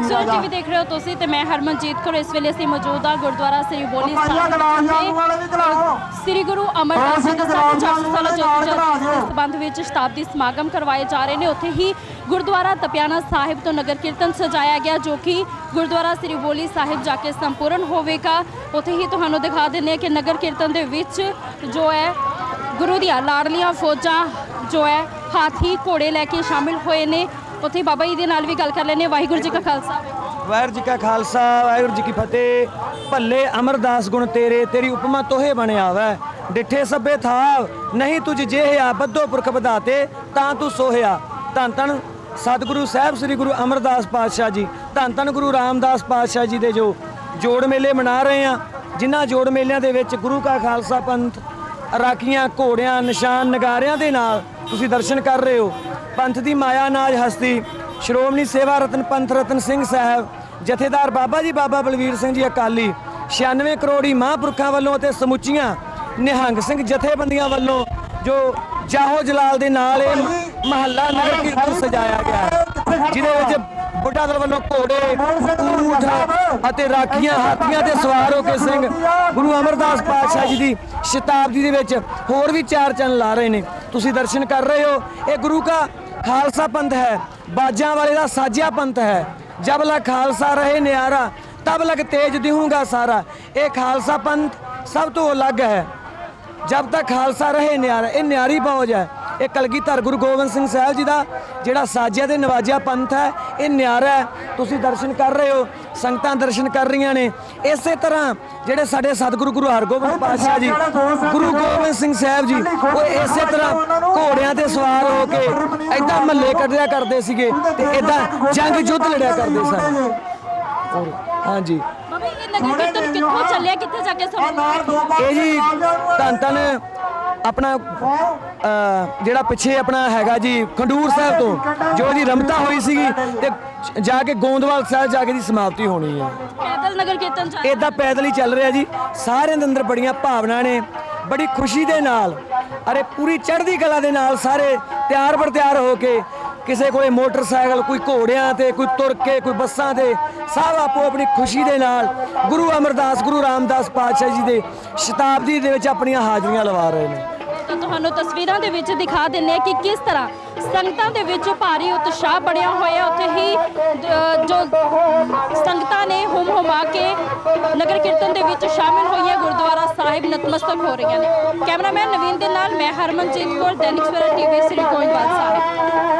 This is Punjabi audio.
ਨੈਸ਼ਨਲ ਟੀਵੀ ਦੇਖ ਰਹੇ ਹੋ ਤੁਸੀਂ ਤੇ ਮੈਂ ਹਰਮਨਜੀਤ ਕੌਰ ਇਸ ਵੇਲੇ ਅਸੀਂ ਮੌਜੂਦ ਹਾਂ ਗੁਰਦੁਆਰਾ ਸ੍ਰੀ ਬੋਲੀ ਸਾਹਿਬ ਸ੍ਰੀ ਗੁਰੂ ਅਮਰਦਾਸ ਜੀ ਦੇ 450 ਸਾਲਾ ਜਯੰਤੀ ਦੇ ਸੰਬੰਧ ਵਿੱਚ ਸ਼ਤਾਬਦੀ ਸਮਾਗਮ ਕਰਵਾਏ ਜਾ ਰਹੇ ਨੇ। ਉੱਥੇ ਹੀ ਗੁਰਦੁਆਰਾ ਤਪਿਆਨਾ ਸਾਹਿਬ ਤੋਂ ਨਗਰ ਕੀਰਤਨ ਸਜਾਇਆ ਗਿਆ ਜੋ ਕਿ ਗੁਰਦੁਆਰਾ ਸ੍ਰੀ ਬੋਲੀ ਸਾਹਿਬ ਜਾ ਕੇ ਸੰਪੂਰਨ ਹੋਵੇਗਾ। ਉੱਥੇ ਹੀ ਤੁਹਾਨੂੰ ਦਿਖਾ ਦਿੰਦੇ ਹਾਂ ਕਿ ਨਗਰ ਕੀਰਤਨ ਦੇ ਵਿੱਚ ਜੋ ਹੈ ਗੁਰੂ ਦੀਆਂ ਲਾਡਲੀਆਂ ਫੌਜਾਂ ਜੋ ਹੈ ਹਾਥੀ ਘੋੜੇ ਲੈ ਕੇ ਸ਼ਾਮਿਲ ਹੋਏ ਨੇ। ਉੱਥੇ ਬਾਬਾ ਜੀ ਦੇ ਨਾਲ ਵੀ ਗੱਲ ਕਰ ਲੈਣੇ ਵਾਹਿਗੁਰੂ ਜੀ ਕਾ ਖਾਲਸਾ। ਵਾਹਿਗੁਰੂ ਜੀ ਕਾ ਖਾਲਸਾ, ਵਾਹਿਗੁਰੂ ਜੀ ਕੀ ਫਤਿਹ। ਭੱਲੇ ਅਮਰਦਾਸ ਗੁਣ ਤੇਰੇ, ਤੇਰੀ ਉਪਮਾ ਤੋਹੇ ਬਣਿਆ ਵੈ ਡਿਠੇ ਸਭੇ ਥਾਵ ਨਹੀਂ ਤੁਝ ਜਿਹਿਆ ਬੱਧੋ ਪੁਰਖ ਵਧਾਤੇ, ਤਾਂ ਤੂੰ ਸੋਹਿਆ। ਧੰਨ ਧੰਨ ਸਤਿਗੁਰੂ ਸਾਹਿਬ, ਸ੍ਰੀ ਗੁਰੂ ਅਮਰਦਾਸ ਪਾਤਸ਼ਾਹ ਜੀ। ਧੰਨ ਧੰਨ ਗੁਰੂ ਰਾਮਦਾਸ ਪਾਤਸ਼ਾਹ ਜੀ ਦੇ ਜੋ ਜੋੜ ਮੇਲੇ ਮਨਾ ਰਹੇ ਆ, ਜਿਨ੍ਹਾਂ ਜੋੜ ਮੇਲਿਆਂ ਦੇ ਵਿੱਚ ਗੁਰੂ ਕਾ ਖਾਲਸਾ ਪੰਥ, ਰਾਖੀਆਂ, ਘੋੜਿਆਂ, ਨਿਸ਼ਾਨ, ਨਗਾਰਿਆਂ ਦੇ ਨਾਲ ਤੁਸੀਂ ਦਰਸ਼ਨ ਕਰ ਰਹੇ ਹੋ। ਪੰਥ ਦੀ ਮਾਇਆ ਨਾਜ ਹਸਤੀ ਸ਼੍ਰੋਮਣੀ ਸੇਵਾ ਰਤਨ ਪੰਥ ਰਤਨ ਸਿੰਘ ਸਾਹਿਬ, ਜਥੇਦਾਰ ਬਾਬਾ ਜੀ ਬਾਬਾ ਬਲਵੀਰ ਸਿੰਘ ਜੀ ਅਕਾਲੀ 96 ਕਰੋੜੀ ਮਹਾਂਪੁਰਖਾਂ ਵੱਲੋਂ ਅਤੇ ਸਮੁੱਚੀਆਂ ਨਿਹੰਗ ਸਿੰਘ ਜਥੇਬੰਦੀਆਂ ਵੱਲੋਂ ਜੋ ਜਾਹੋ ਜਲਾਲ ਦੇ ਨਾਲ ਇਹ ਮਹੱਲਾ ਨਗਰ ਕੀਰਤਨ ਸਜਾਇਆ ਗਿਆ ਜਿਹਦੇ ਵਿੱਚ ਬੁੱਢਾ ਦਲ ਵੱਲੋਂ ਘੋੜੇ, ਊਠ ਅਤੇ ਰਾਖੀਆਂ, ਹਾਥੀਆਂ ਤੇ ਸਵਾਰ ਹੋ ਕੇ ਸਿੰਘ ਗੁਰੂ ਅਮਰਦਾਸ ਪਾਤਸ਼ਾਹ ਜੀ ਦੀ ਸ਼ਤਾਬਦੀ ਦੇ ਵਿੱਚ ਹੋਰ ਵੀ ਚਾਰ ਚੰਨ ਲਾ ਰਹੇ ਨੇ। ਤੁਸੀਂ ਦਰਸ਼ਨ ਕਰ ਰਹੇ ਹੋ, ਇਹ ਗੁਰੂ ਕਾ ਖਾਲਸਾ ਪੰਥ ਹੈ, ਬਾਜਾਂ ਵਾਲੇ ਦਾ ਸਾਜਿਆ ਪੰਥ ਹੈ। ਜਬ ਲਗ ਖਾਲਸਾ ਰਹੇ ਨਿਆਰਾ, ਤਬ ਲਗ ਤੇਜ ਦਿਹੂੰਗਾ ਸਾਰਾ। ਇਹ ਖਾਲਸਾ ਪੰਥ ਸਭ ਤੋਂ ਅਲੱਗ ਹੈ। ਜਬ ਤੱਕ ਖਾਲਸਾ ਰਹੇ ਨਿਆਰਾ, ਇਹ ਨਿਆਰੀ ਫੌਜ ਹੈ। ਇਹ ਕਲਗੀਧਰ ਗੁਰੂ ਗੋਬਿੰਦ ਸਿੰਘ ਸਾਹਿਬ ਜੀ ਦਾ ਜਿਹੜਾ ਸਾਜਿਆ ਤੇ ਨਵਾਜਿਆ ਪੰਥ ਹੈ ਇਹ ਨਿਆਰਾ ਹੈ। ਤੁਸੀਂ ਦਰਸ਼ਨ ਕਰ ਰਹੇ ਹੋ ਸੰਗਤਾਂ ਦਰਸ਼ਨ ਕਰ ਰਹੀਆਂ ਨੇ। ਇਸੇ ਤਰ੍ਹਾਂ ਜਿਹੜੇ ਸਾਡੇ ਸਤਿਗੁਰੂ ਗੁਰੂ ਹਰਗੋਬਿੰਦ ਪਾਤਸ਼ਾਹ ਜੀ ਗੁਰੂ ਗੋਬਿੰਦ ਸਿੰਘ ਸਾਹਿਬ ਜੀ ਉਹ ਇਸੇ ਤਰ੍ਹਾਂ ਘੋੜਿਆਂ ਤੇ ਸਵਾਰ ਹੋ ਕੇ ਐਦਾਂ ਮੱਲੇ ਕੱਢਿਆ ਕਰਦੇ ਸੀਗੇ ਤੇ ਐਦਾਂ ਜੰਗ ਯੁੱਧ ਲੜਿਆ ਕਰਦੇ ਸਨ। ਹਾਂਜੀ। ਬਾਬਾ ਜੀ, ਇਹ ਨਗਰ ਕੀਰਤਨ ਕਿੱਥੋਂ ਚੱਲਿਆ? ਕਿੱਥੇ ਜਾ ਕੇ ਸਮਾਪਤ ਇਹ ਜੀ ਧੰਨ ਧੰਨ ਆਪਣਾ ਜਿਹੜਾ ਪਿੱਛੇ ਆਪਣਾ ਹੈਗਾ ਜੀ ਖੰਡੂਰ ਸਾਹਿਬ ਤੋਂ ਜੋ ਜੀ ਰਮਤਾ ਹੋਈ ਸੀਗੀ ਤੇ ਜਾ ਕੇ ਗੋਂਦਵਾਲ ਸਾਹਿਬ ਜਾ ਕੇ ਦੀ ਸਮਾਪਤੀ ਹੋਣੀ ਹੈ। ਪੈਦਲ ਨਗਰ ਕੀਰਤਨ ਜਾ ਇਦਾਂ ਪੈਦਲ ਹੀ ਚੱਲ ਰਿਹਾ ਜੀ। ਸਾਰਿਆਂ ਦੇ ਅੰਦਰ ਬੜੀਆਂ ਭਾਵਨਾ ਨੇ। ਬੜੀ ਖੁਸ਼ੀ ਦੇ ਨਾਲ ਅਰੇ ਪੂਰੀ ਚੜ੍ਹਦੀ ਕਲਾ ਦੇ ਨਾਲ ਸਾਰੇ ਤਿਆਰ ਬਰ ਤਿਆਰ ਹੋ ਕੇ ਕਿਸੇ ਕੋਲੇ ਮੋਟਰਸਾਈਕਲ, ਕੋਈ ਘੋੜਿਆਂ ਤੇ, ਕੋਈ ਤੁਰ ਕੇ, ਕੋਈ ਬੱਸਾਂ ਤੇ, ਸਭ ਆਪੋ ਆਪਣੀ ਖੁਸ਼ੀ ਦੇ ਨਾਲ ਗੁਰੂ ਅਮਰਦਾਸ, ਗੁਰੂ ਰਾਮਦਾਸ ਪਾਤਸ਼ਾਹ ਜੀ ਦੇ ਸ਼ਤਾਬਦੀ ਦੇ ਵਿੱਚ ਆਪਣੀਆਂ ਹਾਜ਼ਰੀਆਂ ਲਵਾ ਰਹੇ ਨੇ। ਤਾਂ ਤੁਹਾਨੂੰ ਤਸਵੀਰਾਂ ਦੇ ਵਿੱਚ ਦਿਖਾ ਦਿੰਨੇ ਆ ਕਿ ਕਿਸ ਤਰ੍ਹਾਂ ਸੰਗਤਾਂ ਦੇ ਵਿੱਚ ਭਾਰੀ ਉਤਸ਼ਾਹ ਬਣਿਆ ਹੋਇਆ। ਉੱਥੇ ਹੀ ਜੋ ਸੰਗਤਾਂ ਨੇ ਹੁਮ ਹੁਮਾ ਕੇ ਨਗਰ ਕੀਰਤਨ ਦੇ ਵਿੱਚ ਸ਼ਾਮਿਲ ਹੋਈਆਂ, ਗੁਰਦੁਆਰਾ ਸਾਹਿਬ ਨਤਮਸਤਕ ਹੋ ਰਹੀਆਂ ਨੇ। ਕੈਮਰਾਮੈਨ ਨਵੀਨ ਦੇ ਨਾਲ ਮੈਂ ਹਰਮਨਜੀਤ ਕੌਰ, ਦੈਨਿਕ ਸਵੇਰਾ ਟੀਵੀ, ਸ੍ਰੀ ਗੋਇੰਦਵਾਲ ਸਾਹਿਬ।